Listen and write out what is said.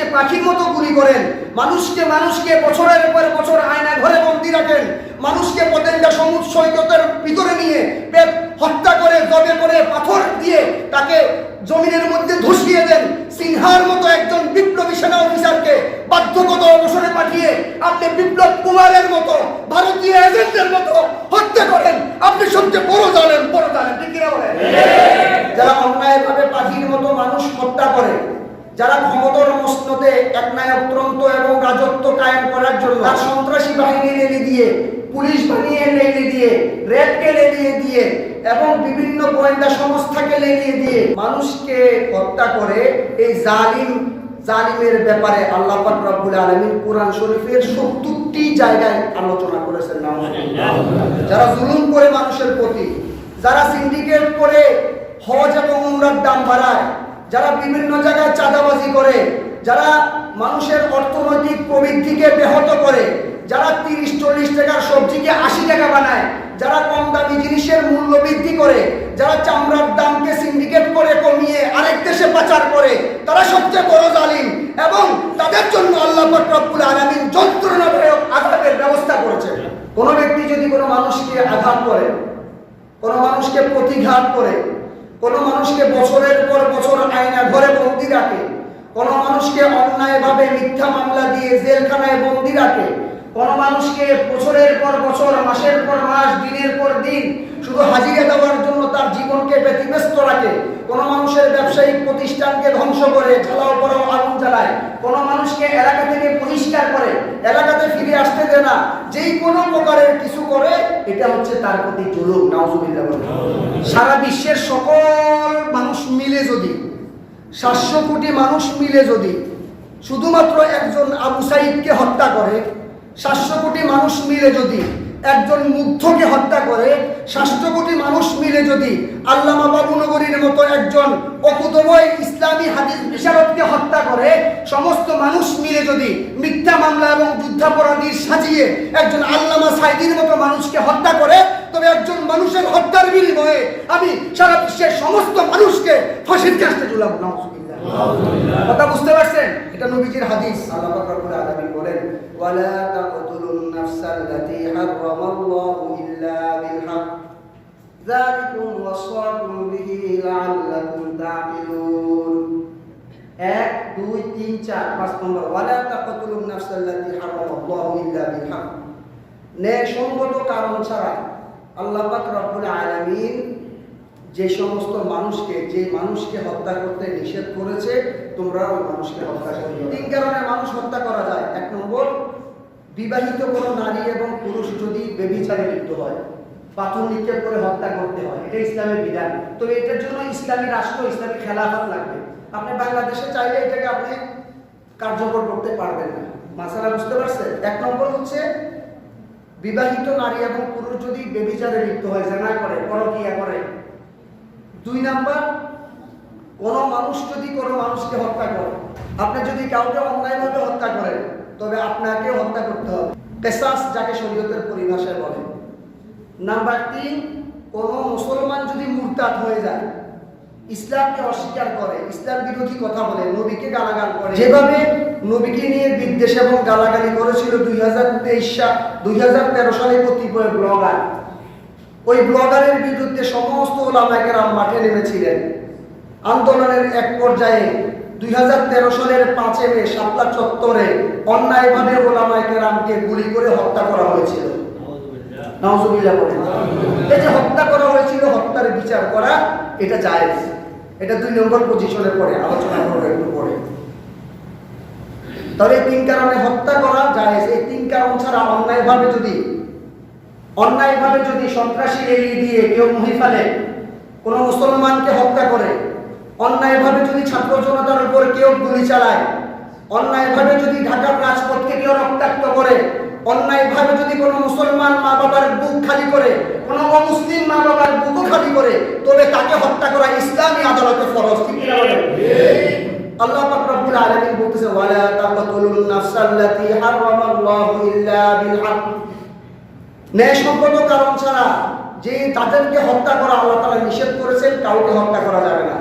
মানুষকে পাখির মতো গুলি করেন। মানুষকে মানুষকে বছরের পর বছর আয়না ঘরে বন্দি রাখেন। মানুষকে পতেঙ্গা সমুদ্র সৈকতের ভিতরে নিয়ে হত্যা করে জবে করে পাথর দিয়ে তাকে জমিনের মধ্যে ধসিয়ে দেন। সিনহার মতো একজন বিপ্লবী সেনা অফিসারকে বাধ্যগত অবসরে পাঠিয়ে আপনি বিপ্লব কুমারের মতো ভারতীয় এজেন্টের মতো হত্যা করেন। আপনি সবচেয়ে বড় জানেন বড় জানেন ঠিক কিনা বলেন? যারা অন্যায়ভাবে পাখির মতো মানুষ হত্যা করে যারা ক্ষমতার মসনদে একনায়কতন্ত্র এবং রাজত্ব কায়েম করার জন্য আর সন্ত্রাসী বাহিনী লেগে দিয়ে, পুলিশ বানিয়ে লেগে দিয়ে র্যাবকে লেগিয়ে দিয়ে এবং বিভিন্ন গোয়েন্দা সংস্থাকে লেগিয়ে দিয়ে মানুষকে হত্যা করে এই জালিম, জালিমের ব্যাপারে আল্লাহ পাক রব্বুল আলামিন কোরআন শরীফের 70টি জায়গায় আলোচনা করেছেন। যারা জুলুম করে মানুষের প্রতি, যারা সিন্ডিকেট করে হজ এবং উমরার দাম বাড়ায় যারা বিভিন্ন জায়গায় চাঁদাবাজি করে, যারা মানুষের অর্থনৈতিক প্রবৃদ্ধিকে ব্যাহত করে, যারা তিরিশ, চল্লিশ টাকার সবজিকে আশি টাকা বানায়, যারা কম দামি জিনিসের মূল্য বৃদ্ধি করে, যারা চামড়ার দামকে সিন্ডিকেট করে কমিয়ে আরেক দেশে পাচার করে, তারা সবচেয়ে বড় জালিম এবং তাদের জন্য আল্লাহ রব্বুল আলামিন যন্ত্রণাদায়ক আঘাতের ব্যবস্থা করেছে কোনো ব্যক্তি যদি কোনো মানুষকে আঘাত করে, কোনো মানুষকে প্রতিঘাত করে কোনো মানুষকে বছরের পর বছর আয়না ঘরে বন্দি রাখে। কোনো মানুষকে অন্যায়ভাবে মিথ্যা মামলা দিয়ে জেলখানায় বন্দি রাখে, কোনো মানুষকে বছরের পর বছর, মাসের পর মাস, দিনের পর দিন শুধু হাজিরা দেওয়ার জন্য তার জীবনকে ব্যতিব্যস্ত রাখে, কোনো মানুষের ব্যবসায়িক প্রতিষ্ঠানকে ধ্বংস করে, জ্বালাও পড়াও আগুন জ্বালায়, কোনো মানুষকে এলাকা থেকে পরিষ্কার করে, এলাকাতে ফিরে আসতে দেয় না, যেই কোনো প্রকারের কিছু করে, এটা হচ্ছে তার প্রতি জুলুম, নাউজুবিল্লাহ বলে। সারা বিশ্বের সকল মানুষ মিলে যদি সাতশো কোটি মানুষ মিলে যদি শুধুমাত্র একজন আবু সাইদকে হত্যা করে, সাতশো কোটি মানুষ মিলে যদি একজন মুগ্ধকে হত্যা করে, সাতশো কোটি মানুষ মিলে যদি আল্লামা বাবুনগরীর মতো একজন অকুতবয় ইসলামী হাদিস বিশারদকে হত্যা করে, সমস্ত মানুষ মিলে যদি মিথ্যা মামলা এবং যুদ্ধাপরাধীর সাজিয়ে একজন আল্লামা সাইদির মতো মানুষকে হত্যা করে তবে একজন মানুষের হত্যার বিনিময়ে আমি সারা বিশ্বের সমস্ত মানুষকে ফাঁসির কাছে ঝুলাবো কথা বুঝতে পারছেন? এটা নবীজির হাদিস। আল্লাহ রব্বুল আলামিন বলেন ওয়ালা তাকতুলুন নাফসাল্লাতী হারামাল্লাহু ইল্লা বিল হক যালিকুম ওয়াসাকুম বিহি লাআল্লাকুম এক দুই তিন চার পাঁচ নম্বর ওয়ালা তাকতুলুন নাফসাল্লাতী হারামাল্লাহু ইল্লা বিল হক ন্যায়সঙ্গত কারণ ছাড়া আল্লাহ পাক রব্বুল আলামিন যে সমস্ত মানুষকে, যে মানুষকে হত্যা করতে নিষেধ করেছে, তোমরা ওই মানুষকে হত্যা করিও তিন কারণে মানুষ হত্যা করা যায়। এক নম্বর, বিবাহিত কোনো নারী এবং পুরুষ যদি বেবিচারে লিপ্ত হয়, পাথর নিক্ষেপ করে হত্যা করতে হয়, এটা ইসলামের বিধান। তবে এটার জন্য ইসলামী রাষ্ট্র, ইসলামী খেলাফত লাগবে। আপনি বাংলাদেশে চাইলে এটাকে আপনি কার্যকর করতে পারবেন না। মাসালা বুঝতে পারছেন? এক নম্বর হচ্ছে বিবাহিত নারী এবং পুরুষ যদি বেবিচারে লিপ্ত হয় জেনা করে পরকিয়া করে। দুই নাম্বার, কোন মানুষ যদি কোনো মানুষকে হত্যা করে, আপনি যদি কাউকে অন্যায়ভাবে হত্যা করেন, তবে আপনাকে হত্যা করতে হবে। কেসাস যাকে শরীয়তের পরিভাষায় বলে। নাম্বার তিন, কোন মুসলমান যদি মুরতাদ হয়ে যায়, ইসলামকে অস্বীকার করে, ইসলাম বিরোধী কথা বলে, নবীকে গালাগাল করে। যেভাবে নবীকে নিয়ে বিদ্বেষ এবং গালাগালি করেছিল দুই হাজার তেইশ সাল দুই হাজার তেরো সালে কতিপয় ব্লগার। ওই ব্লগারের বিরুদ্ধে সমস্ত ওলামাকেরাম মাঠে নেমেছিলেন। আন্দোলনের এক পর্যায়ে দুই হাজার তেরো সালের পাঁচে মে শাপলা চত্বরে অন্যায়ভাবে ওলামাকেরামকে গুলি করে হত্যা করা হয়েছিল। এই যে হত্যা করা হয়েছিল, হত্যার বিচার করা, এটা জায়েজ। এটা দুই নম্বর পজিশনে পড়ে, আলোচনা করব একটু পরে। তবে তিন কারণে হত্যা করা যায় এই তিন কারণ ছাড়া অন্যায়ভাবে যদি অন্যায়ভাবে যদি সন্ত্রাসী রেলি দিয়ে কেউ মহি ফেলে, কোনো মুসলমানকে হত্যা করে, অন্যায়ভাবে যদি ছাত্র জনতার উপর কেউ গুলি চালায়, অন্যায়ভাবে যদি ঢাকার রাজপথকে কেউ রক্তাক্ত করে, অন্যায়ভাবে যদি কোনো মুসলমান মা বাবার বুক খালি করে, কোনো অমুসলিম মা বাবার বুকও খালি করে, তবে তাকে হত্যা করা ইসলামী আদালতে ফরজ, ঠিক? আল্লাহ পাক রব্বুল আলামিন বলতেছে ওয়ালা তাকতুলুন নাফসাল্লাতী হারামাল্লাহু ইল্লা বিল ন্যায়সঙ্গত কারণ ছাড়া যে তাদেরকে হত্যা করা আল্লাহ তাআলা নিষেধ করেছেন, কাউকে হত্যা করা যাবে না।